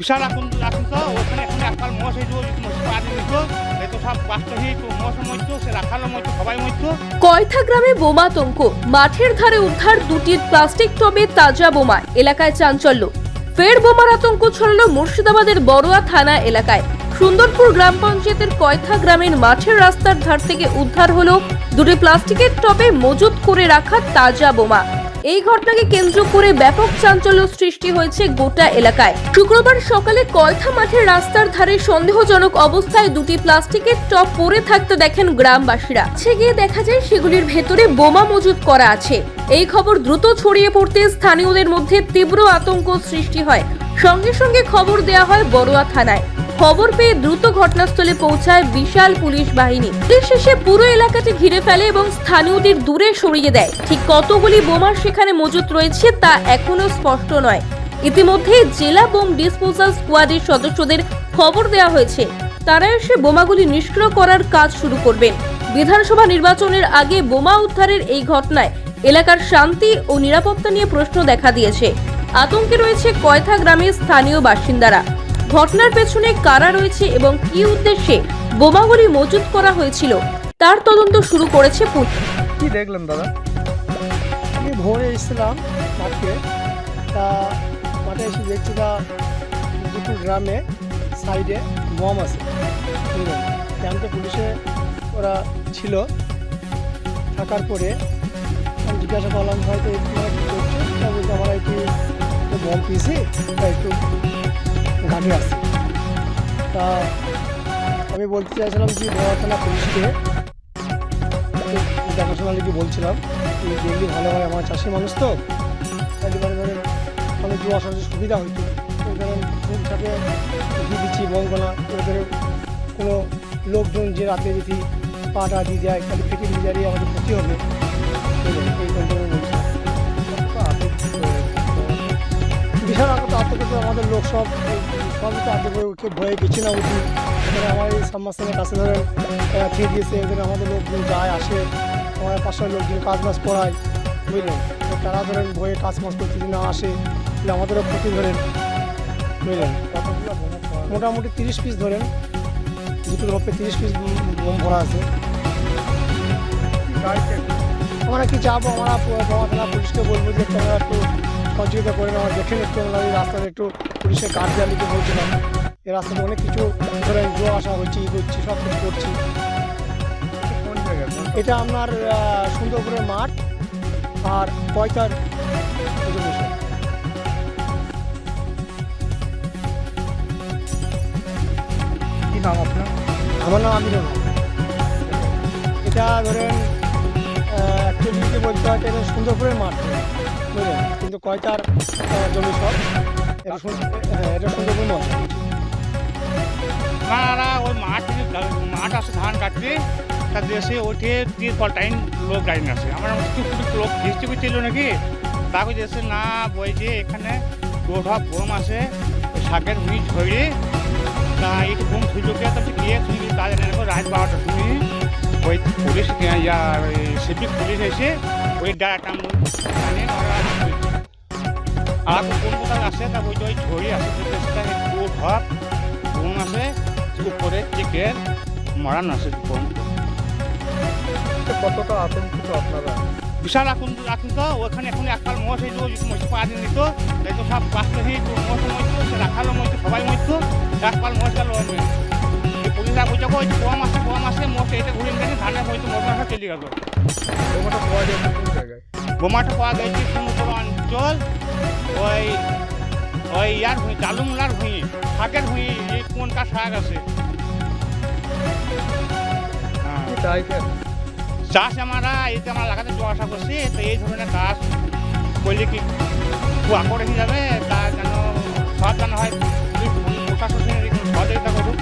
বিশাল এখন এখন তো, ওখানে এখন একবার মোষ হয়ে যাব যদি পাড়ি কয়থা গ্রামে বোমাতঙ্ক মাঠের ধারে উদ্ধার দুটি প্লাস্টিক টবে তাজা বোমা, এলাকায় চাঞ্চল্য। ফের বোমার আতঙ্ক ছড়ালো মুর্শিদাবাদের বড়ুয়া থানা এলাকায়। সুন্দরপুর গ্রাম পঞ্চায়েতের কয়থা গ্রামের মাঠের রাস্তার ধার থেকে উদ্ধার হলো দুটি প্লাস্টিকের টবে মজুত করে রাখা তাজা বোমা। এই ঘটনাকে কেন্দ্র করে ব্যাপক চাঞ্চল্য সৃষ্টি হয়েছে গোটা এলাকায়। শুক্রবার সকালে কয়থা মাঠের রাস্তার ধারে সন্দেহজনক অবস্থায় দুটি প্লাস্টিকের টব পড়ে থাকতে দেখেন গ্রামবাসীরা। কাছে গিয়ে দেখা যায় সেগুলির ভেতরে বোমা মজুত করা আছে। এই খবর দ্রুত ছড়িয়ে পড়তে স্থানীয়দের মধ্যে তীব্র আতঙ্ক সৃষ্টি হয়। সঙ্গে সঙ্গে খবর দেওয়া হয় বড়ুয়া থানায়। খবর পেয়ে দ্রুত ঘটনাস্থলে পৌঁছায় বিশাল পুলিশ বাহিনী। এসে পুরো এলাকাটি ঘিরে ফেলে এবং স্থানীয়দের দূরে সরিয়ে দেয়। ঠিক কতগুলি বোমা সেখানে মজুত রয়েছে তা এখনও স্পষ্ট নয়। ইতিমধ্যে জেলা বোম ডিসপোজাল স্কোয়াডের সদস্যদের খবর দেওয়া হয়েছে। তারা এসে বোমাগুলি নিষ্ক্রিয় করার কাজ শুরু করবেন। বিধানসভা নির্বাচনের আগে বোমা উদ্ধারের এই ঘটনায় এলাকার শান্তি ও নিরাপত্তা নিয়ে প্রশ্ন দেখা দিয়েছে। আতঙ্কে রয়েছে কয়থা গ্রামের স্থানীয় বাসিন্দারা। ঘটনার পেছনে কারা রয়েছে এবং কী উদ্দেশ্যে বোমাগুলি মজুত করা হয়েছিল তার তদন্ত শুরু করেছে পুলিশ। কি দেখলেন দাদা? আমি ভোরে এসেছিলাম মাঠে। তা মাঠে এসে দেখছি তা দুটো গ্রামে সাইডে বম আছে। ক্যাম্পে পুলিশে ওরা ছিল। থাকার পরে আমি জিজ্ঞাসা করলাম হয়তো এই তোমরা কী তা বলছে আমরা একটু একটু বম তা একটু গাড়ি আসছে তা আমি বলতে চাইছিলাম যে থানা পুলিশকে দেখাশোনা লিখে বলছিলাম। দেখলে ভালো হয়, আমার চাষি মানুষ তো। অনেক দু আসার সুবিধা হইতো ধরেন দিচ্ছি বঙ্গনা ওদের কোনো লোকজন যে রাতে যদি পাটা দিয়ে যায় তাহলে ফেটে দিয়ে যায় আমাদের ক্ষতি হবে। বিশাল তো আমাদের লোক সব সবই তো কেউ ভয়ে গেছি না উঠি এখানে আমার এই সাবমার্সেলের কাছে ধরেন খেয়ে দিয়েছে এখানে আমাদের লোকজন যায়, আসে। আমার পাঁচশো লোকজন কাজ বাজ করায়, বুঝলেন? তারা ধরেন ভয়ে কাজ মাজ করতে না আসে আমাদেরও ক্ষতি ধরেন, বুঝলেন? মোটামুটি তিরিশ পিস ধরেন দুটো লোপে তিরিশ পিস বোম ভরা আছে। আমরা কি যাব? আমরা থানা পুলিশকে বলব যে তোমরা একটু সহযোগিতা করে নাও দেখেন একটু আমরা এই রাস্তাতে একটু পুলিশের গার্ড লিখে বলছিলাম। এই রাস্তাতে অনেক কিছু ধরেন জো আসা হচ্ছে ই করছি সব কিছু করছি। এটা আপনার সুন্দরপুরের মাঠ আর বসে কি নাম আপনার? আমার নাম আমির। এটা ধরেন বলতে হয় এটা সুন্দরপুরের মাঠ। কিন্তু কয়তার আহ, জমি সব? এটা হ্যাঁ ওই মাঠ মাঠ ধান কাটতে তা দেশে ওঠে দিয়ে পাল্টাইন লোক গাড়ি আসে। আমার লোক করছিল নাকি? তাকে দেশে না বলছে এখানে গোঠা বোম আছে শাকের বীজ ধরে তা একটু বোম তারপরে গিয়ে রাত বারোটার সময়। ওই পুলিশ ইয়া পুলিশ এসে ওই ডাটা আর কোন কোথায় আসে তা ওই ওই ঝড়ি আসে তো দেশটা গোঠা আছে উপরে চিকেন মরান আছে তো কতটা আতঙ্কিত আপনারা? বিশাল এখন তো ওখানে এখন একবার মোষ হয়ে যাব যদি মোষ পাড়ি নিত তাই তো সব বাস্ত হয়ে তো মোষ মরতো সে রাখালো মরতো সবাই মরতো একবার মোষ গেল পুলিশরা বলছে ওই কম আসে কম আসে মোষ এটা ঘুরে গেছে ধানের হয়তো মাসে চলে গেল বোমাটা পাওয়া কোন জায়গায় বোমাটা পাওয়া গেছে সুন্দর অঞ্চল ওই ওই ইয়ার ভুঁই জালুমলার ভুঁই শাকের ভুঁই এই কোনটা শাক আছে? হ্যাঁ। চাষ আমরা এই যে আমরা লাগাতে আসা করছি তো এই ধরনের কাজ করলে কি কুয়া করে যাবে? তা যেন সব যেন হয় প্রশাসনের সহযোগিতা করুক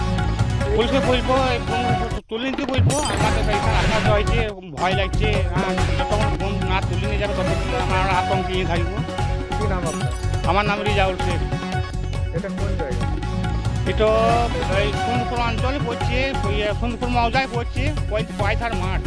পুলিশকে বলব এই বোম তুলে নিতে বলব আমাদের এখানে আসা হয়েছে ভয় লাগছে হ্যাঁ যতক্ষণ না তুলে নিয়ে যাবে ততক্ষণ আমরা আতঙ্কে থাকব। কি নাম আপনার? আমার নাম রিজাউল শেখ। এটা কোন জায়গা? এটা এই সোনপুর অঞ্চলে পড়ছে সোনপুর মৌজায় পড়ছে পয়থার মাঠ।